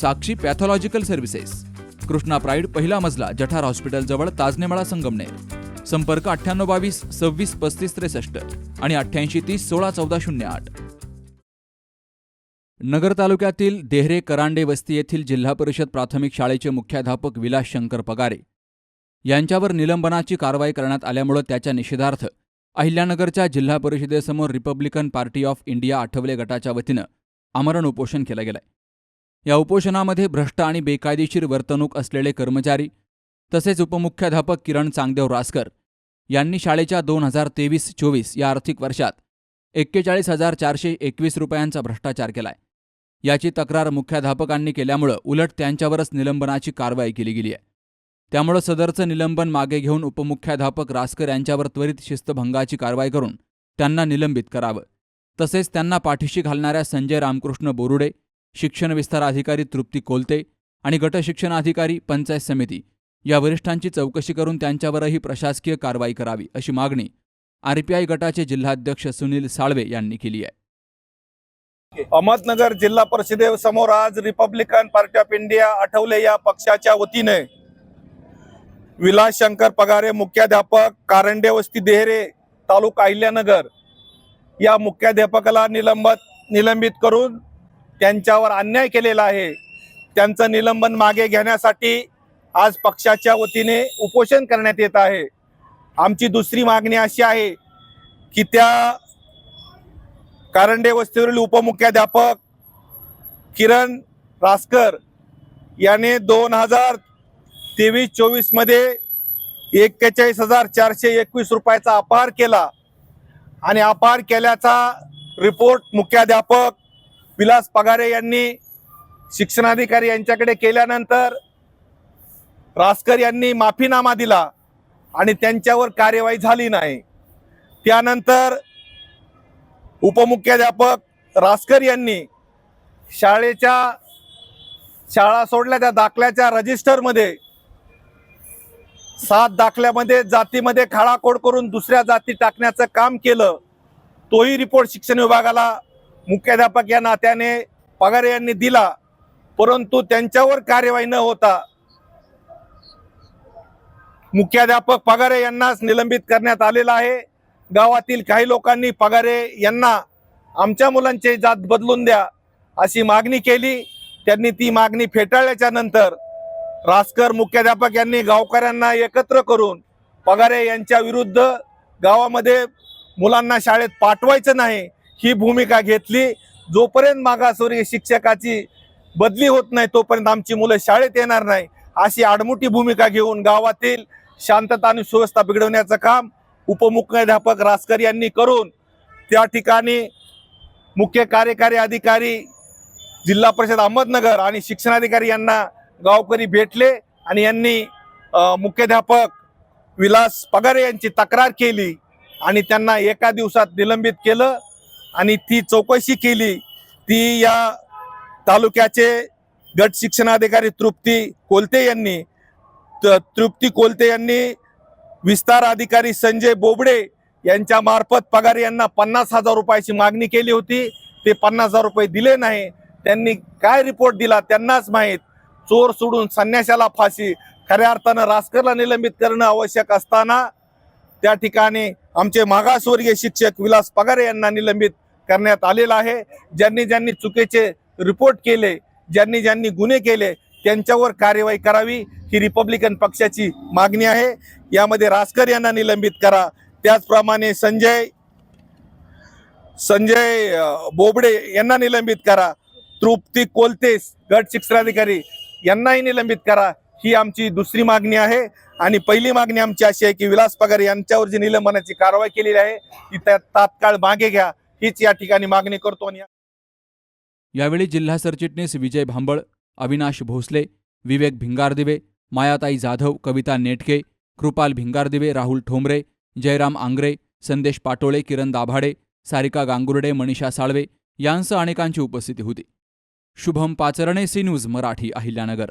Sakshi pathological services. Krishna pride पहिला मजला जठार hospital जवळ ताजनेमाळा संगमनेर. संपर्क अठ्ठ्याण्णव बावीस सव्वीस पस्तीस त्रेसष्ट आणि अठ्ठ्याऐंशी तीस सोळा चौदा शून्य आठ. नगर तालुक्यातील देहरे करांडे वस्ती येथील जिल्हा परिषद प्राथमिक शाळेचे मुख्याध्यापक विलास शंकर पगारे यांच्यावर निलंबनाची कारवाई करण्यात आल्यामुळे त्याच्या निषेधार्थ अहिल्यानगरच्या जिल्हा परिषदेसमोर Republican Party of India Athawale गटाच्या वतीनं आमरण उपोषण केलं गेलंय. या उपोषणामध्ये भ्रष्ट आणि बेकायदेशीर वर्तणूक असलेले कर्मचारी तसेच उपमुख्याध्यापक किरण चांगदेव रासकर यांनी शाळेच्या दोन हजार तेवीस चोवीस या आर्थिक वर्षात एक्केचाळीस हजार चारशे एकवीस रुपयांचा भ्रष्टाचार केलाय. याची तक्रार मुख्याध्यापकांनी केल्यामुळं उलट त्यांच्यावरच निलंबनाची कारवाई केली गेली आहे त्यामुळं सदरचं निलंबन मागे घेऊन उपमुख्याध्यापक रासकर यांच्यावर त्वरित शिस्तभंगाची कारवाई करून त्यांना निलंबित करावं. तसेच त्यांना पाठीशी घालणाऱ्या संजय रामकृष्ण बोरुडे शिक्षण विस्तार अधिकारी तृप्ती कोलते आणि गट शिक्षणाधिकारी पंचायत समिती या वरिष्ठांची चौकशी करून त्यांच्यावरही प्रशासकीय कारवाई करावी अशी मागणी आरपीआय गटाचे जिल्हाध्यक्ष सुनील साळवे यांनी केली आहे. अहमदनगर जिल्हा परिषदेसमोर आज Republican Party of India Athawale या पक्षाच्या वतीने विलास शंकर पगारे मुख्याध्यापक कारंडे वस्ती देहरे तालुका अहिल्यानगर या मुख्याध्यापकाला निलंबित निलंबित करून त्यांच्यावर अन्याय केलेला आहे. त्यांचं निलंबन मागे घेण्यासाठी आज पक्षाच्या वतीने उपोषण करण्यात येत आहे. आमची दुसरी मागणी अशी आहे की त्या कारंडे वस्तीवरील उपमुख्याध्यापक किरण रासकर याने दोन हजार तेवीस चोवीसमध्ये एक्केचाळीस हजार चारशे एकवीस रुपयाचा अपहार केला. आणि अपहार केल्याचा रिपोर्ट मुख्याध्यापक विलास पगारे यांनी शिक्षणाधिकारी यांच्याकडे केल्यानंतर रासकर यांनी माफीनामा दिला आणि त्यांच्यावर कार्यवाही झाली नाही. त्यानंतर उपमुख्याध्यापक रासकर यांनी शाळेच्या शाळा सोडल्या त्या दाखल्याच्या रजिस्टरमध्ये सात दाखल्यामध्ये जातीमध्ये खाडाकोड करून दुसऱ्या जाती टाकण्याचं काम केलं. तोही रिपोर्ट शिक्षण विभागाला मुख्याध्यापक या नात्याने पगारे यांनी दिला परंतु त्यांच्यावर कार्यवाही न होता मुख्याध्यापक पगारे यांनाच निलंबित करण्यात आलेला आहे. गावातील काही लोकांनी पगारे यांना आमच्या मुलांची जात बदलून द्या अशी मागणी केली. त्यांनी ती मागणी फेटाळल्याच्या नंतर रासकर मुख्याध्यापक यांनी गावकऱ्यांना एकत्र करून पगारे यांच्या विरुद्ध गावामध्ये मुलांना शाळेत पाठवायचं नाही ही भूमिका घेतली. जोपर्यंत मागासवर्गीय शिक्षकाची बदली होत नाही तोपर्यंत आमची मुलं शाळेत येणार नाही. अशी आडमुठी भूमिका घेऊन गावातील शांतता आणि सुव्यवस्था बिघडवण्याचं काम उपमुख्याध्यापक रासकर यांनी करून त्या ठिकाणी मुख्य कार्यकारी अधिकारी जिल्हा परिषद अहमदनगर आणि शिक्षणाधिकारी यांना गावकरी भेटले आणि यांनी मुख्याध्यापक विलास पगारे यांची तक्रार केली आणि त्यांना एका दिवसात निलंबित केलं. आणि ती चौकशी केली ती या तालुक्याचे गट शिक्षणाधिकारी तृप्ती कोलते यांनी त- तृप्ती कोलते यांनी विस्तार अधिकारी संजय बोबडे यांच्या मार्फत पगार यांना पन्नास हजार रुपयाची मागणी केली होती. ते पन्नास हजार रुपये दिले नाही. त्यांनी काय रिपोर्ट दिला त्यांनाच माहीत. चोर सोडून संन्याशाला फाशी. खऱ्या अर्थानं रासकरला निलंबित करणं आवश्यक असताना त्या ठिकाणी आमचे मागासवर्गीय शिक्षक विलास पगारे यांना निलंबित करण्यात आलेलं आहे. ज्यांनी ज्यांनी चुकीचे रिपोर्ट केले ज्यांनी ज्यांनी गुन्हे केले त्यांच्यावर कार्यवाही करावी ही रिपब्लिकन पक्षाची मागणी आहे. यामध्ये रासकर यांना निलंबित करा. त्याचप्रमाणे संजय संजय बोबडे यांना निलंबित करा. तृप्ती कोलतेस गट शिक्षणाधिकारी यांनाही निलंबित करा. ही आमची दुसरी मागणी आहे. आणि पहिली मागणी आमची अशी आहे की विलास पगार यांच्यावर जी निलंबनाची कारवाई केलेली आहे ती त्या तात्काळ मागे घ्या. हीच या ठिकाणी मागणी करतो आणि यावेळी जिल्हा सरचिटणीस विजय भांबळ अविनाश भोसले विवेक भिंगारदिवे मायाताई जाधव कविता नेटके कृपाल भिंगारदिवे राहुल ठोंबरे जयराम आंग्रे संदेश पाटोळे किरण दाभाडे सारिका गांगुर्डे मनीषा साळवे यांसह अनेकांची उपस्थिती होती. Shubham Pacharne C news Marathi Ahilyanagar.